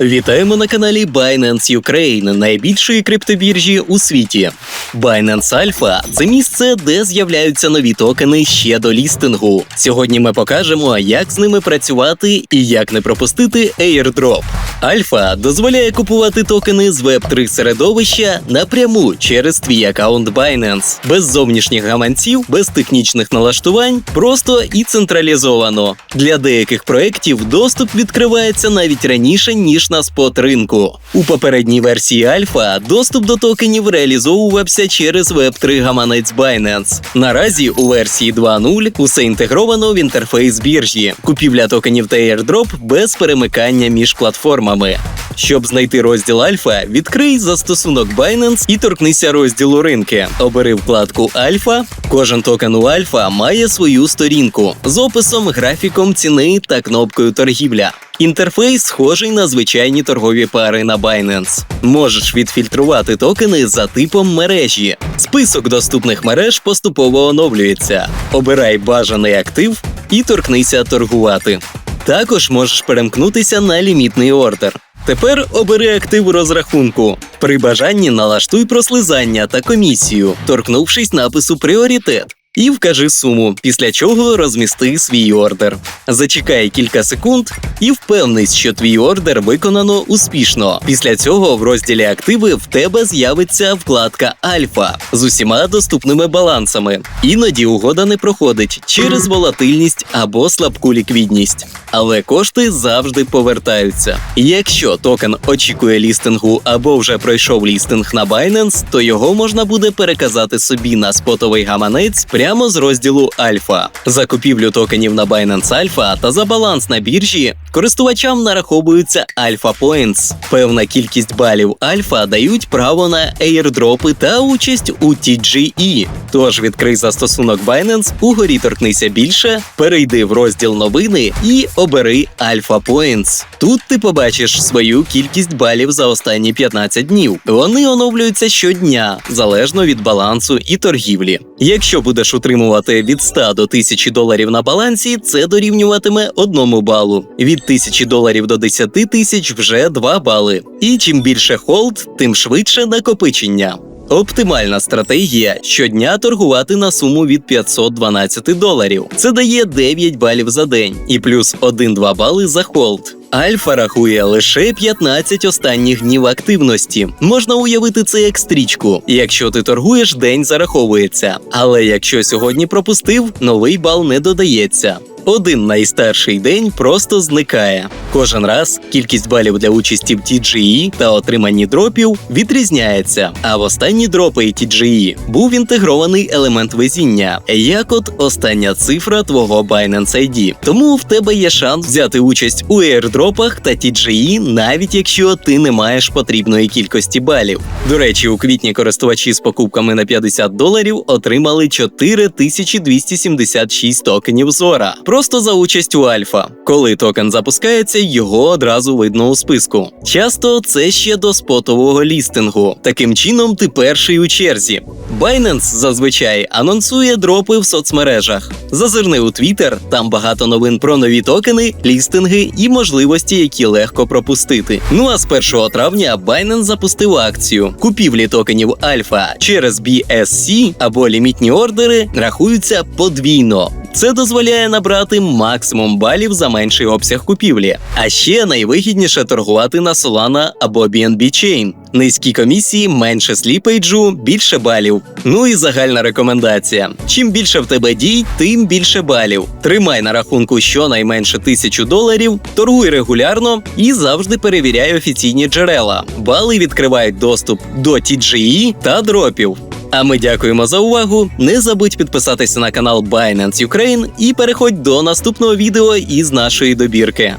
Вітаємо на каналі Binance Ukraine, найбільшої криптобіржі у світі. Binance Alpha – це місце, де з'являються нові токени ще до лістингу. Сьогодні ми покажемо, як з ними працювати і як не пропустити airdrop. Альфа дозволяє купувати токени з Web3 середовища напряму через твій аккаунт Binance, без зовнішніх гаманців, без технічних налаштувань, просто і централізовано. Для деяких проєктів доступ відкривається навіть раніше ніж на спот ринку. У попередній версії Альфа доступ до токенів реалізовувався через Web3 гаманець Binance. Наразі у версії 2.0 усе інтегровано в інтерфейс біржі, купівля токенів та airdrop без перемикання між платформами. Щоб знайти розділ Альфа, відкрий застосунок Binance і торкнися розділу ринки. Обери вкладку Альфа. Кожен токен у Альфа має свою сторінку з описом, графіком ціни та кнопкою торгівля. Інтерфейс схожий на звичайні торгові пари на Binance. Можеш відфільтрувати токени за типом мережі. Список доступних мереж поступово оновлюється. Обирай бажаний актив і торкнися торгувати. Також можеш перемкнутися на лімітний ордер. Тепер обери актив розрахунку. При бажанні налаштуй прослизання та комісію, торкнувшись напису Пріоритет. І вкажи суму, після чого розмісти свій ордер. Зачекай кілька секунд і впевнись, що твій ордер виконано успішно. Після цього в розділі активи в тебе з'явиться вкладка Альфа з усіма доступними балансами. Іноді угода не проходить через волатильність або слабку ліквідність. Але кошти завжди повертаються. Якщо токен очікує лістингу або вже пройшов лістинг на Binance, то його можна буде переказати собі на спотовий гаманець прямо з розділу Альфа. За купівлю токенів на Binance Alpha та за баланс на біржі користувачам нараховуються Alpha Points. Певна кількість балів Альфа дають право на airdропи та участь у TGE. Тож відкрий застосунок Binance, угорі торкнися більше, перейди в розділ новини і обери Alpha Points. Тут ти побачиш свою кількість балів за останні 15 днів. Вони оновлюються щодня, залежно від балансу і торгівлі. Якщо будеш утримувати від 100 до 1000 доларів на балансі, це дорівнюватиме одному балу. Від 1000 доларів до 10 тисяч вже 2 бали. І чим більше холд, тим швидше накопичення. Оптимальна стратегія щодня торгувати на суму від 512 доларів. Це дає 9 балів за день і плюс 1-2 бали за холд. Альфа рахує лише 15 останніх днів активності. Можна уявити це як стрічку. Якщо ти торгуєш, день зараховується. Але якщо сьогодні пропустив, новий бал не додається. Один найстарший день просто зникає. Кожен раз кількість балів для участі в TGE та отриманні дропів відрізняється. А в останні дропи TGE був інтегрований елемент везіння, як от остання цифра твого Binance ID. Тому в тебе є шанс взяти участь у airdропах та TGE, навіть якщо ти не маєш потрібної кількості балів. До речі, у квітні користувачі з покупками на 50 доларів отримали 4276 токенів Зора. Просто за участь у Альфа. Коли токен запускається, його одразу видно у списку. Часто це ще до спотового лістингу. Таким чином, ти перший у черзі. Binance зазвичай анонсує дропи в соцмережах. Зазирни у Twitter, там багато новин про нові токени, лістинги і можливості, які легко пропустити. Ну а з 1 травня Binance запустив акцію. Купівлі токенів Альфа через BSC або лімітні ордери рахуються подвійно. Це дозволяє набрати максимум балів за менший обсяг купівлі. А ще найвигідніше торгувати на Solana або BNB Chain. Низькі комісії, менше сліпейджу, більше балів. Ну і загальна рекомендація: чим більше в тебе дій, тим більше балів. Тримай на рахунку щонайменше тисячу доларів, торгуй регулярно і завжди перевіряй офіційні джерела. Бали відкривають доступ до TGE та дропів. А ми дякуємо за увагу. Не забудь підписатися на канал Binance Ukraine і переходь до наступного відео із нашої добірки.